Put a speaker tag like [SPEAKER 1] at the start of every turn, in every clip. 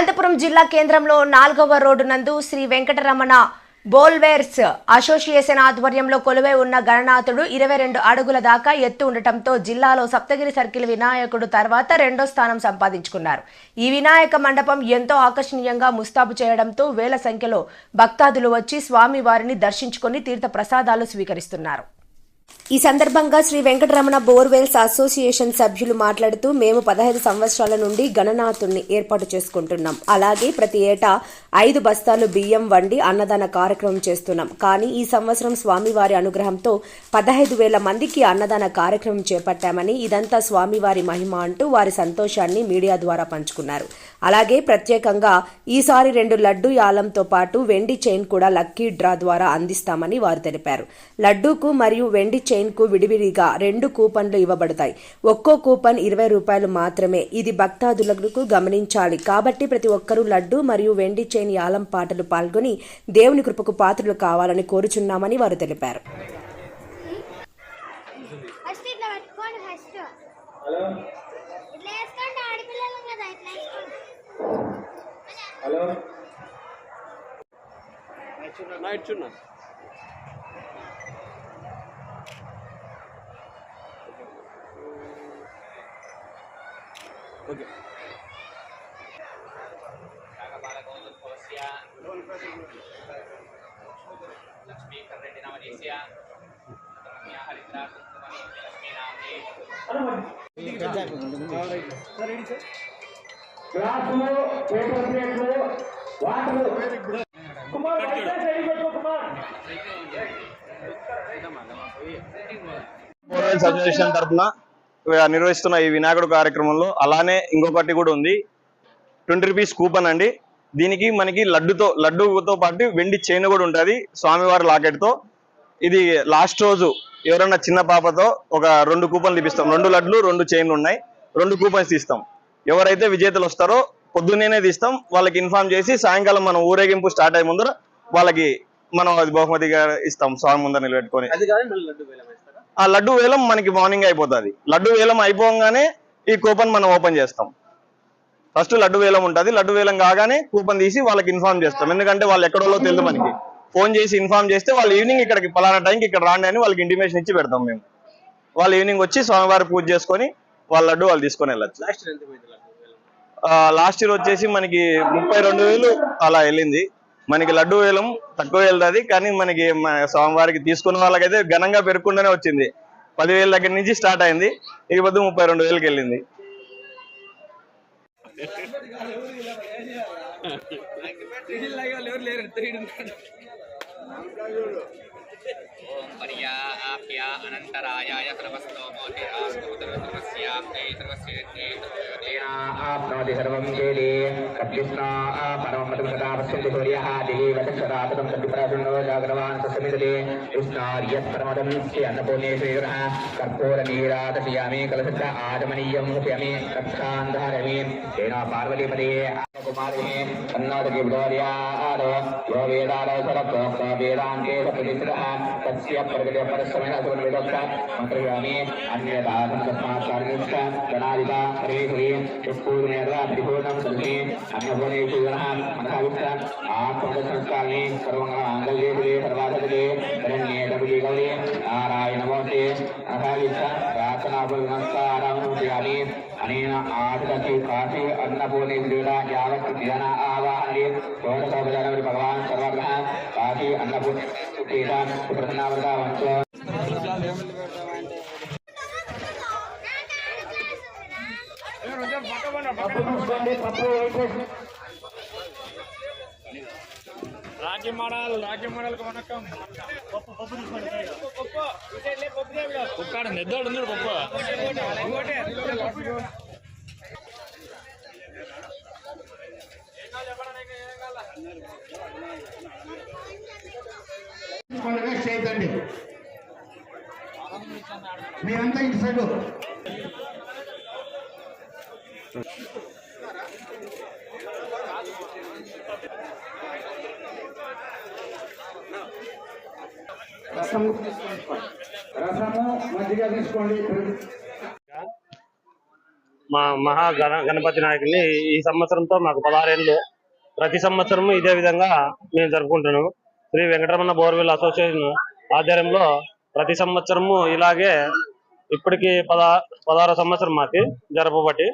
[SPEAKER 1] అనంతపురం జిల్లా కేంద్రంలో నాల్గవ రోడ్డు నందు శ్రీ వెంకటరమణ బోల్వేర్స్ అసోసియేషన్ ఆధ్వర్యంలో కొలువై ఉన్న గణనాథుడు ఇరవై రెండు అడుగుల దాకా ఎత్తు ఉండటంతో జిల్లాలో సప్తగిరి సర్కిల్ వినాయకుడు తర్వాత రెండో స్థానం సంపాదించుకున్నారు. ఈ వినాయక మండపం ఎంతో ఆకర్షణీయంగా ముస్తాబు చేయడంతో వేల సంఖ్యలో భక్తాదులు వచ్చి స్వామి వారిని దర్శించుకొని తీర్థ ప్రసాదాలు స్వీకరిస్తున్నారు. ఈ సందర్భంగా శ్రీ వెంకటరమణ బోర్వెల్స్ అసోసియేషన్ సభ్యులు మాట్లాడుతూ మేము పదహైదు సంవత్సరాల నుండి గణనాథుణ్ణి ఏర్పాటు చేసుకుంటున్నాం. అలాగే ప్రతి ఏటా ఐదు బస్తాలు బియ్యం వండి అన్నదాన కార్యక్రమం చేస్తున్నాం. కానీ ఈ సంవత్సరం స్వామివారి అనుగ్రహంతో పదహైదు వేల మందికి అన్నదాన కార్యక్రమం చేపట్టామని ఇదంతా స్వామివారి మహిమ అంటూ వారి సంతోషాన్ని మీడియా ద్వారా పంచుకున్నారు. అలాగే ప్రత్యేకంగా ఈసారి రెండు లడ్డు యాలంతో పాటు వెండి చైన్ కూడా లక్కీ డ్రా ద్వారా అందిస్తామని వారు తెలిపారు. లడ్డూకు మరియు వెండి చైన్కు విడివిడిగా రెండు కూపన్లు ఇవ్వబడతాయి. ఒక్కో కూపన్ ఇరవై రూపాయలు మాత్రమే. ఇది భక్తాదులకు గమనించాలి. కాబట్టి ప్రతి ఒక్కరూ లడ్డు మరియు వెండి చైన్ యాలం పాటలు పాల్గొని దేవుని కృపకు పాత్రలు కావాలని కోరుచున్నామని వారు తెలిపారు.
[SPEAKER 2] ఫస్ట్ ఇట్లా పెట్టుకోండి ఫస్ట్ ఇట్లా వేసుకోండి ఆడపిల్లలు కదా ఇట్లా వేసుకోండి
[SPEAKER 3] హలో పేపర్ ప్లేట్లు వాటర్. కుమార్ కుమార్.
[SPEAKER 4] అసోసియేషన్ తరఫున నిర్వహిస్తున్న ఈ వినాయకుడు కార్యక్రమంలో అలానే ఇంకొకటి కూడా ఉంది. ట్వంటీ రూపీస్ కూపన్ అండి. దీనికి మనకి లడ్డుతో లడ్డుతో పాటు వెండి చైన్ కూడా ఉంటుంది. స్వామివారి లాకెట్తో ఇది లాస్ట్ రోజు ఎవరన్నా చిన్న పాపతో ఒక రెండు కూపన్లు ఇప్పిస్తాం. రెండు లడ్లు రెండు చైన్లు ఉన్నాయి. రెండు కూపన్స్ తీస్తాం. ఎవరైతే విజేతలు వస్తారో పొద్దున్నేనే తీస్తాం. వాళ్ళకి ఇన్ఫార్మ్ చేసి సాయంకాలం మనం ఊరేగింపు స్టార్ట్ అయ్యే ముందర వాళ్ళకి మనం అది బహుమతిగా ఇస్తాం స్వామి ముందర నిలబెట్టుకొని. ఆ లడ్డు వేలం మనకి మార్నింగ్ అయిపోతుంది. లడ్డు వేలం అయిపోగానే ఈ కూపన్ మనం ఓపెన్ చేస్తాం. ఫస్ట్ లడ్డు వేలం ఉంటుంది. లడ్డు వేలం కాగానే కూపన్ తీసి వాళ్ళకి ఇన్ఫార్మ్ చేస్తాం. ఎందుకంటే వాళ్ళు ఎక్కడో తెలియదు మనకి. ఫోన్ చేసి ఇన్ఫార్మ్ చేస్తే వాళ్ళు ఈవినింగ్ ఇక్కడికి పలానా టైంకి ఇక్కడ రాండి అని వాళ్ళకి ఇంటిమేషన్ ఇచ్చి పెడతాం మేము. వాళ్ళు ఈవినింగ్ వచ్చి స్వామివారి పూజ చేసుకొని వాళ్ళ లడ్డు వాళ్ళు తీసుకొని వెళ్ళచ్చు.
[SPEAKER 5] లాస్ట్
[SPEAKER 4] ఇయర్ వచ్చేసి మనకి ముప్పై రెండు వేలు అలా వెళ్ళింది. మనకి లడ్డు వేలం తక్కువ వెళ్తుంది కానీ మనకి మన స్వామివారికి తీసుకున్న వాళ్ళకైతే ఘనంగా పెరుగుకుంటూనే వచ్చింది. పదివేల దగ్గర నుంచి స్టార్ట్ అయింది. ఇక పొద్దు ముప్పై రెండు వేలకి వెళ్ళింది.
[SPEAKER 6] ఓం పర్యాప్య అనంతరాయాయ సర్వస్తోమోతే ఆస్తోతరస్యాప్తే
[SPEAKER 7] సర్వం చేది కప్లిస్నా పరమమతం సదా పశ్యంతి సూర్యः దిలీవ చక్షరాతతం సత్యప్రాసున్నో జాగ్రవాన్ ససమిదతే కృష్ణార్యత్పరమదం శ్రీ అన్నపూర్ణేశ్వరः ఆదమనీయం హృపయామి కక్షాంధారమి పార్వతీపదే कुमारीं कन्नाटकी विडोर्यार यो वेदालयसरप्रोक्त वेदाङ्केशप्रतिष्ठितः तस्य प्रकृतिपरश्रमेण असुरवेदोक्त मन्त्रयामि अन्यदासं तस्मात् कार्ययुक्त गणादिता हरेश्वरी चक्षूर्णेर्वा त्रिभुवनं सन्ति अन्नपूर्णेषु जनः मनःयुक्त आत्मसंस्कारिणी सर्वङ्गमाङ्गल्ये सर्वासदे शरण्ये कविगौरे नारायणमूर्ते अथायुक्त శరణ్యే డబులి గౌరీ నారాయణ మోస్తే అథావిష్ట ప్రార్థనాపూర్ణస్కారం చేయాలి అనేన ఆటకి కాశీ అన్నపూర్ణేశ్వరుడ యావత్ ధ్యాన ఆవాహనే షోడశోపచారముడి భగవాన్ సర్వగ్రహ కాశీ అన్నపూర్ణేశ్వర ప్రసన్నావృత వంశో
[SPEAKER 3] పప్పు చూసుకోండి పప్పు వేసేసి
[SPEAKER 5] రాజ్య మోడల్ రాజ్య మోడల్ వనకం పప్పు పప్పు తీసుకోండి పప్పు ఒక్కడ నెద్దోడు ఉన్నాడు పప్పు
[SPEAKER 3] త్వరగా చేయదండి మీరంతా ఇటు సైడ్ రసము తీసుకోండి రసము మజ్జిగ తీసుకోండి.
[SPEAKER 8] మా మహా గణ గణపతి నాయకుడిని ఈ సంవత్సరంతో మాకు పదహారేళ్ళు. ప్రతి సంవత్సరం ఇదే విధంగా మేము జరుపుకుంటున్నాము. శ్రీ వెంకటరమణ బోర్వెల్ అసోసియేషన్ ఆధ్వర్యంలో ప్రతి సంవత్సరము ఇలాగే ఇప్పటికి పద పదహారు సంవత్సరం మాకి జరపబట్టి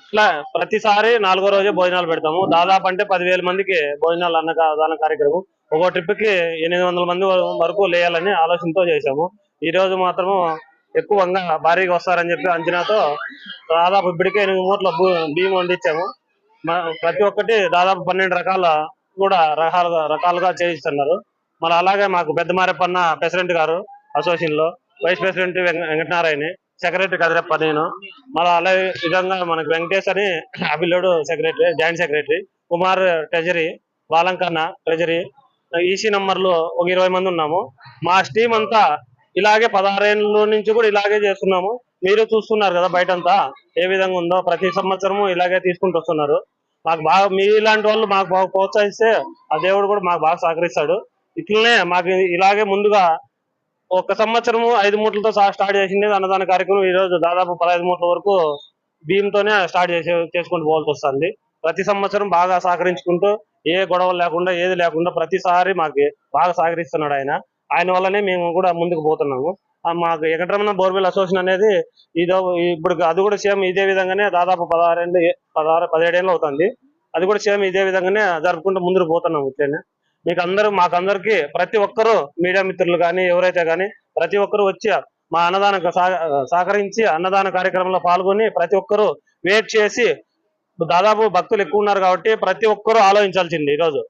[SPEAKER 8] ఇట్లా ప్రతిసారి నాలుగో రోజే భోజనాలు పెడతాము. దాదాపు అంటే పదివేల మందికి భోజనాలు అన్న దాన కార్యక్రమం. ఒక్కో ట్రిప్కి ఎనిమిది వందల మంది వరకు లేయాలని ఆలోచనతో చేశాము. ఈ రోజు మాత్రము ఎక్కువగా భారీగా వస్తారని చెప్పి అంచనాతో దాదాపు ఇప్పటికే ఎనిమిది మూట్ల బియ్యం వండించాము ప్రతి ఒక్కటి దాదాపు పన్నెండు రకాల కూడా రకాలుగా రకాలుగా చేయిస్తున్నారు. మరి అలాగే మాకు పెద్ద మారెప్పన్న ప్రెసిడెంట్ గారు అసోసియేషన్లో వైస్ ప్రెసిడెంట్ వెంక- వెంకటనారాయణ సెక్రటరీ కదిరప్ప నేను. మళ్ళీ అలాగే విధంగా మనకి వెంకటేష్ అని అభిల్లుడు secretary joint secretary Kumar treasury Balankanna treasury EC నంబర్లు ఒక ఇరవై మంది ఉన్నాము. మా స్టీమ్ అంతా ఇలాగే పదహారేళ్ళ నుంచి కూడా ఇలాగే చేస్తున్నాము. మీరు చూస్తున్నారు కదా బయటంతా. ఏ విధంగా ఉందో ప్రతి సంవత్సరము ఇలాగే తీసుకుంటూ వస్తున్నారు. మాకు బాగా మీ ఇలాంటి వాళ్ళు మాకు బాగా ప్రోత్సహిస్తే ఆ దేవుడు కూడా మాకు బాగా సహకరిస్తాడు. ఇట్లనే మాకు ఇలాగే ముందుగా ఒక సంవత్సరము ఐదు మూటలతో సహా స్టార్ట్ చేసింది అన్నదాన కార్యక్రమం ఈ రోజు దాదాపు పదహైదు మూటల వరకు బియ్యంతోనే స్టార్ట్ చేసే చేసుకుంటూ పోవాల్సి వస్తుంది. ప్రతి సంవత్సరం బాగా సహకరించుకుంటూ ఏ గొడవలు లేకుండా ఏది లేకుండా ప్రతిసారి మాకు బాగా సహకరిస్తున్నాడు ఆయన. ఆయన వల్లనే మేము కూడా ముందుకు పోతున్నాము. మాకు వెంకటరమణ బోర్వెల్ అసోసియేషన్ అనేది ఇదో ఇప్పుడు అది కూడా సేమ్ ఇదే విధంగానే దాదాపు పదహారేళ్ళు పదహారు పదిహేడేళ్ళు అవుతుంది. అది కూడా సేమ్ ఇదే విధంగానే జరుపుకుంటూ ముందుకు పోతున్నాం ఇట్లనే. మీకు అందరూ మాకందరికి ప్రతి ఒక్కరూ మీడియా మిత్రులు కానీ ఎవరైతే కానీ ప్రతి ఒక్కరూ వచ్చి మా అన్నదాన సహకరించి అన్నదాన కార్యక్రమంలో పాల్గొని ప్రతి ఒక్కరూ వెయిట్ చేసి దాదాపు భక్తులు ఎక్కువ ఉన్నారు కాబట్టి ప్రతి ఒక్కరూ ఆలోచించాల్సింది ఈరోజు.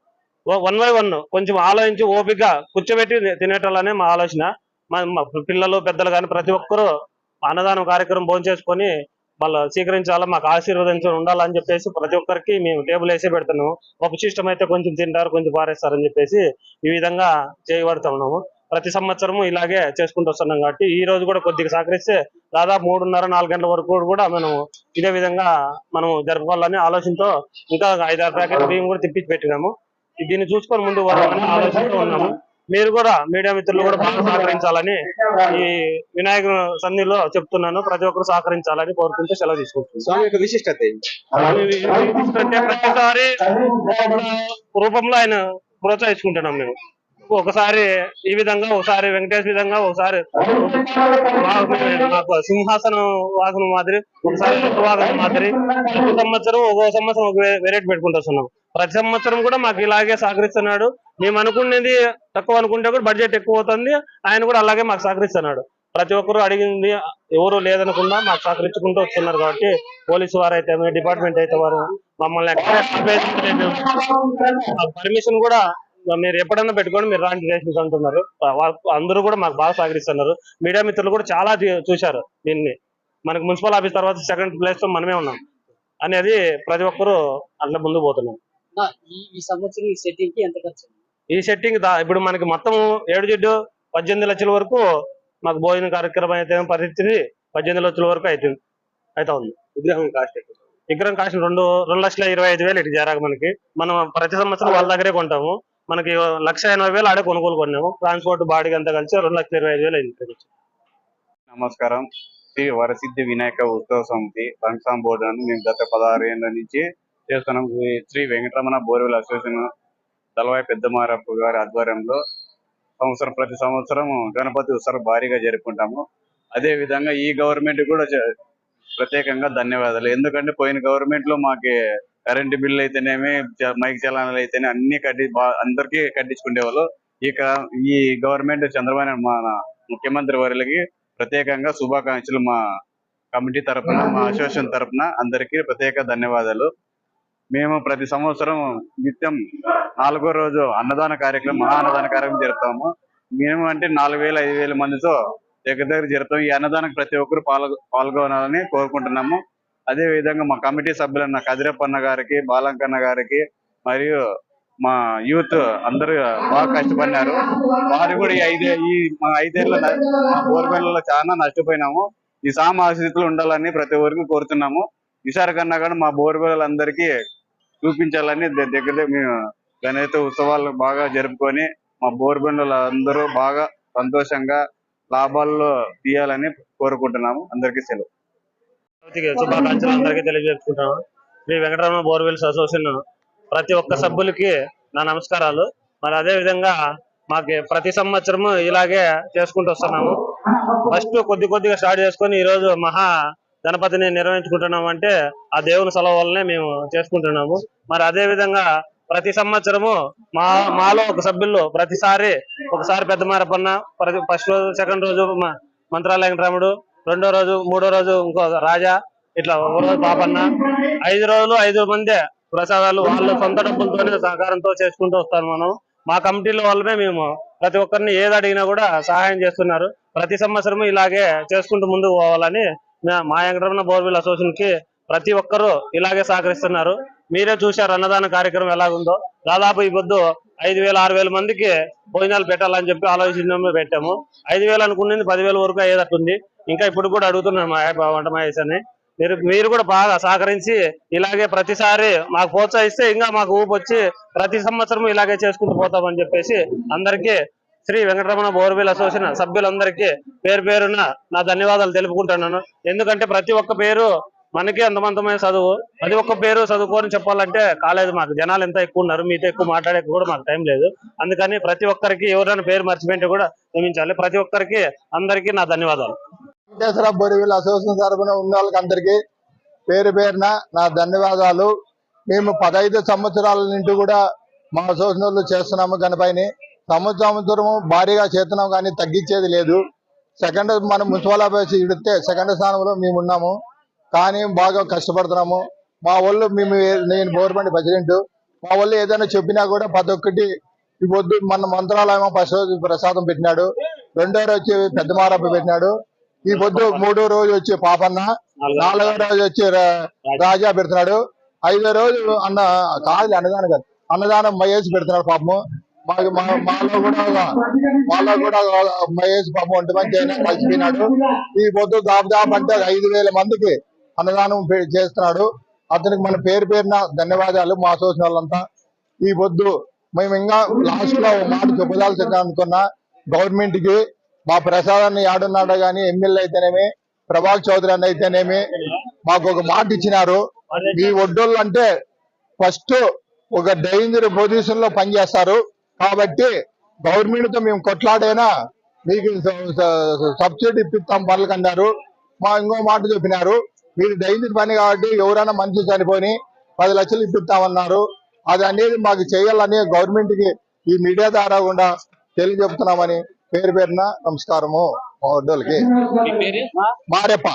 [SPEAKER 8] వన్ బై వన్ కొంచెం ఆలోచించి ఓపిక కూర్చోబెట్టి తినేటోళ్ళనే మా ఆలోచన. మా పిల్లలు పెద్దలు కానీ ప్రతి ఒక్కరూ అన్నదానం కార్యక్రమం భోంచేసుకొని వాళ్ళు స్వీకరించాలా మాకు ఆశీర్వదించడం ఉండాలని చెప్పేసి ప్రతి ఒక్కరికి మేము టేబుల్ వేసి పెడుతున్నాము. ఉపశిష్టం అయితే కొంచెం తింటారు కొంచెం పారేస్తారని చెప్పేసి ఈ విధంగా చేయబడుతున్నాము ప్రతి సంవత్సరము ఇలాగే చేసుకుంటూ వస్తున్నాం కాబట్టి ఈ రోజు కూడా కొద్దిగా సహకరిస్తే దాదాపు మూడున్నర నాలుగు గంటల వరకు కూడా మనం ఇదే విధంగా మనం జరుపుకోవాలని ఆలోచనతో ఇంకా ఐదారు ప్యాకెట్ బియ్యం కూడా తిప్పించి పెట్టినాము. దీన్ని చూసుకొని ముందు ఆలోచనతో ఉన్నాము మీరు కూడా మీడియా మిత్రులు కూడా బాగా సహకరించాలని ఈ వినాయక సన్నిధిలో చెప్తున్నాను. ప్రతి ఒక్కరు సహకరించాలని కోరుకుంటూ సెలవు తీసుకుంటున్నాను.
[SPEAKER 4] స్వామి యొక్క విశిష్టత?
[SPEAKER 8] అంటే ప్రతిసారి రూపంలో ఆయన ప్రోత్సహించుకుంటున్నాం మేము. ఒకసారి ఈ విధంగా ఒకసారి వెంకటేష్ విధంగా ఒకసారి మాకు- సింహాసనం వాసన మాదిరి ఒకసారి వాసన మాదిరి ప్రతి సంవత్సరం ఒక్కో సంవత్సరం ఒక వెరైటీ పెట్టుకుంటూ వస్తున్నాం. ప్రతి సంవత్సరం కూడా మాకు ఇలాగే సహకరిస్తున్నాడు. మేము అనుకునేది తక్కువ అనుకుంటే కూడా బడ్జెట్ ఎక్కువ అవుతుంది. ఆయన కూడా అలాగే మాకు సహకరిస్తున్నాడు. ప్రతి ఒక్కరు అడిగింది ఎవరు లేదనకుండా మాకు సహకరించుకుంటూ వస్తున్నారు కాబట్టి పోలీసు వారు అయితే డిపార్ట్మెంట్ అయితే వారు మమ్మల్ని పర్మిషన్ కూడా మీరు ఎప్పుడన్నా పెట్టుకోండి మీరు రాంటి రేషన్స్ అంటున్నారు అందరూ కూడా మాకు బాగా సహకరిస్తున్నారు. మీడియా మిత్రులు కూడా చాలా చూశారు దీన్ని. మనకు మున్సిపల్ ఆఫీస్ తర్వాత సెకండ్ ప్లేస్లో మనమే ఉన్నాం అనేది ప్రతి ఒక్కరూ అట్లా ముందుకు పోతున్నాం.
[SPEAKER 9] ఈ సంవత్సరం ఈ సెట్టింగ్కి ఎంత ఖర్చు?
[SPEAKER 8] ఈ సెట్టింగ్ ఇప్పుడు మనకి మొత్తం ఏడు జిడ్డు పద్దెనిమిది లక్షల వరకు మాకు భోజన కార్యక్రమం అయితే పరిస్థితి? పద్దెనిమిది లక్షల వరకు అవుతుంది అయితే ఉంది
[SPEAKER 4] విగ్రహం కాస్ట్.
[SPEAKER 8] విగ్రహం కాస్ట్ రెండు రెండు లక్షల ఇరవై ఐదు వేలు ఇటు చేరాక మనకి. మనం ప్రతి సంవత్సరం వాళ్ళ దగ్గరే కొంటాము. మనకి లక్ష ఎనభై వేలు ఆడే కొనుగోలు కొన్నాము. ట్రాన్స్పోర్ట్ బాడీ అంతా కలిసి రెండు లక్షల ఇరవై ఐదు వేలు అయింది
[SPEAKER 10] నమస్కారం. శ్రీ వరసిద్ధి వినాయక ఉత్సవ సమితి రంగసాం బోర్డు అని మేము గత పదహారు ఏళ్ళ నుంచి చేస్తున్నాం. శ్రీ వెంకటరమణ బోర్వెల్ అసోసియేషన్ దళవాయి పెద్దమారప్ప గారి ఆధ్వర్యంలో సంవత్సరం ప్రతి సంవత్సరం గణపతి ఉత్సవం భారీగా జరుపుకుంటాము. అదే విధంగా ఈ గవర్నమెంట్ కూడా ప్రత్యేకంగా ధన్యవాదాలు. ఎందుకంటే పోయిన గవర్నమెంట్లో కరెంటు బిల్లు అయితేనేమి చ- మైక్ చలానాలు అయితేనే అన్ని కట్టి అందరికీ కట్టించుకునేవాళ్ళు ఇక ఈ గవర్నమెంట్ చంద్రబాబు మన ముఖ్యమంత్రి వారికి ప్రత్యేకంగా శుభాకాంక్షలు మా కమిటీ తరపున మా అసోసియేషన్ తరపున అందరికీ ప్రత్యేక ధన్యవాదాలు. మేము ప్రతి సంవత్సరం నిత్యం నాలుగో రోజు అన్నదాన కార్యక్రమం మహా అన్నదాన కార్యక్రమం జరుపుతాము. మేము అంటే నాలుగు వేల ఐదు వేల మందితో దగ్గర దగ్గర జరుపుతాం. ఈ అన్నదానం ప్రతి ఒక్కరు పాల్గొ పాల్గొనాలని కోరుకుంటున్నాము. అదే విధంగా మా కమిటీ సభ్యులన్న కదిరప్పన్న గారికి బాలంకన్న గారికి మరియు మా యూత్ అందరూ బాగా కష్టపడినారు. వారు కూడా ఐదే ఈ మా ఐదేళ్ళ మా బోర్వెల్లో చాలా నష్టపోయినాము. ఈ సామాజికలు ఉండాలని ప్రతి ఒక్కరికి కోరుతున్నాము. ఈసారి కన్నా కూడా మా బోర్వెల్ అందరికీ చూపించాలని దగ్గర మేము గణేత ఉత్సవాలు బాగా జరుపుకొని మా బోర్బెండ్ల అందరూ బాగా సంతోషంగా లాభాల్లో తీయాలని కోరుకుంటున్నాము. అందరికీ సెలవు.
[SPEAKER 8] శుభాకాంక్షలు అందరికీ తెలియజేసుకుంటాను శ్రీ వెంకటరమణ బోర్వెల్స్ అసోసియేషన్ ప్రతి ఒక్క సభ్యులకి నా నమస్కారాలు. మరి అదే విధంగా మాకు ప్రతి సంవత్సరము ఇలాగే చేసుకుంటూ వస్తున్నాము. ఫస్ట్ కొద్ది కొద్దిగా స్టార్ట్ చేసుకొని ఈ రోజు మహా గణపతిని నిర్వహించుకుంటున్నాం అంటే ఆ దేవుని సెలవు వల్లనే మేము చేసుకుంటున్నాము. మరి అదే విధంగా ప్రతి సంవత్సరము మా మాలో ఒక సభ్యులు ప్రతిసారి ఒకసారి పెద్ద మారపన్న ప్రతి ఫస్ట్ రోజు సెకండ్ రోజు మ- మంత్రాలయం రాముడు రెండో రోజు మూడో రోజు ఇంకో రాజా ఇట్లా ఒక రోజు పాపన్న. ఐదు రోజులు ఐదు మంది ప్రసాదాలు వాళ్ళ సొంత డబ్బులతోనే సహకారంతో చేసుకుంటూ వస్తాను మనం. మా కమిటీల వల్లనే మేము ప్రతి ఒక్కరిని ఏది అడిగినా కూడా సహాయం చేస్తున్నారు. ప్రతి సంవత్సరం ఇలాగే చేసుకుంటూ ముందుకు పోవాలని మా- మా వెంకటరమణ బోర్వెల్ అసోసియేషన్కి ప్రతి ఒక్కరూ ఇలాగే సహకరిస్తున్నారు. మీరే చూశారు అన్నదాన కార్యక్రమం ఎలాగుందో. దాదాపు ఈ పొద్దు ఐదు వేల ఆరు వేల మందికి భోజనాలు పెట్టాలని చెప్పి ఆలోచన పెట్టాము. ఐదు వేలు అనుకున్నది పదివేల వరకు అయ్యేటట్టుంది. ఇంకా ఇప్పుడు కూడా అడుగుతున్నాను మా వంట మహేశాన్ని అని. మీరు మీరు కూడా బాగా సహకరించి ఇలాగే ప్రతిసారి మాకు ప్రోత్సహిస్తే ఇంకా మాకు ఊపు వచ్చి ప్రతి సంవత్సరం ఇలాగే చేసుకుంటూ పోతామని చెప్పేసి అందరికీ శ్రీ వెంకటరమణ బోర్వెల్ అసోసియేషన్ సభ్యులందరికీ పేరు పేరున నా ధన్యవాదాలు తెలుపుకుంటున్నాను. ఎందుకంటే ప్రతి ఒక్క పేరు మనకి అంతమంతమైన చదువు. ప్రతి ఒక్క పేరు చదువుకొని చెప్పాలంటే కాలేదు మాకు. జనాలు ఎంత ఎక్కువ ఉన్నారు మీతో ఎక్కువ మాట్లాడే కూడా మాకు టైం లేదు. అందుకని ప్రతి ఒక్కరికి ఎవరైనా పేరు మర్చిపోయింటే కూడా క్షమించాలి. ప్రతి ఒక్కరికి అందరికీ నా ధన్యవాదాలు.
[SPEAKER 11] వెంకటేశ్వర బొరివిల్ అసోసియేషన్ తరఫున ఉన్న వాళ్ళకి అందరికీ పేరు పేరున నా ధన్యవాదాలు. మేము పదహైదు సంవత్సరాల నుండి కూడా మా అసోసియేషన్లో చేస్తున్నాము గణపైని సంవత్సరం సంవత్సరము భారీగా చేస్తున్నాం కానీ తగ్గించేది లేదు. సెకండ్ మనం మున్సిపల్ ఆఫీస్ ఇడితే సెకండ్ స్థానంలో మేము ఉన్నాము. కానీ బాగా కష్టపడుతున్నాము. మా వాళ్ళు మేము నేను గవర్నమెంట్ ప్రెసిడెంట్. మా వాళ్ళు ఏదైనా చెప్పినా కూడా ప్రతి ఒక్కటి ఈ పొద్దు మన మంత్రాలయం ఫస్ట్ ప్రసాదం పెట్టినాడు. రెండో రోజు వచ్చి పెద్ద మారప్ప పెట్టినాడు. ఈ పొద్దు మూడో రోజు వచ్చి పాపన్న నాలుగో రోజు వచ్చి రాజా పెడుతున్నాడు. ఐదో రోజు అన్న కాదు అన్నదానం కాదు అన్నదానం మహేష్ పెడుతున్నాడు పాపము. మాకు మా- మాలో కూడా మాలో కూడా మహేష్ పాపం ఒంటి మంచి అయినా కలిసిపోయినాడు. ఈ పొద్దు దాదాపు అంటే ఐదు వేల మందికి అన్నదానం చేస్తున్నాడు. అతనికి మన పేరు పేరున ధన్యవాదాలు మా అసోసియేషన్ వాళ్ళంతా. ఈ పొద్దు మేము ఇంకా లాస్ట్లో మాట చెప్పదాల్సింది అనుకున్నా గవర్నమెంట్కి మా ప్రసాదాన్ని ఆడున్నాడు కానీ ఎమ్మెల్యే అయితేనేమి ప్రభాక్ చౌదరి అని అయితేనేమి మాకు ఒక మాట ఇచ్చినారు. ఈ ఒడ్డోళ్ళు అంటే ఫస్ట్ ఒక డేంజర్ పొజిషన్లో పనిచేస్తారు. కాబట్టి గవర్నమెంట్తో మేము కొట్లాడైనా మీకు సబ్సిడీ ఇప్పిస్తాం పనులకు అన్నారు మా ఇంకో మాట చెప్పినారు. మీరు డైలీ పని కాబట్టి ఎవరైనా మనిషి చనిపోని పది లక్షలు ఇప్పిస్తామన్నారు. అది అనేది మాకు చేయాలని గవర్నమెంట్కి ఈ మీడియా ద్వారా కూడా తెలియజెప్తున్నామని పేరు పేరున నమస్కారము మా వడ్డోళ్ళకి. మారెప్ప.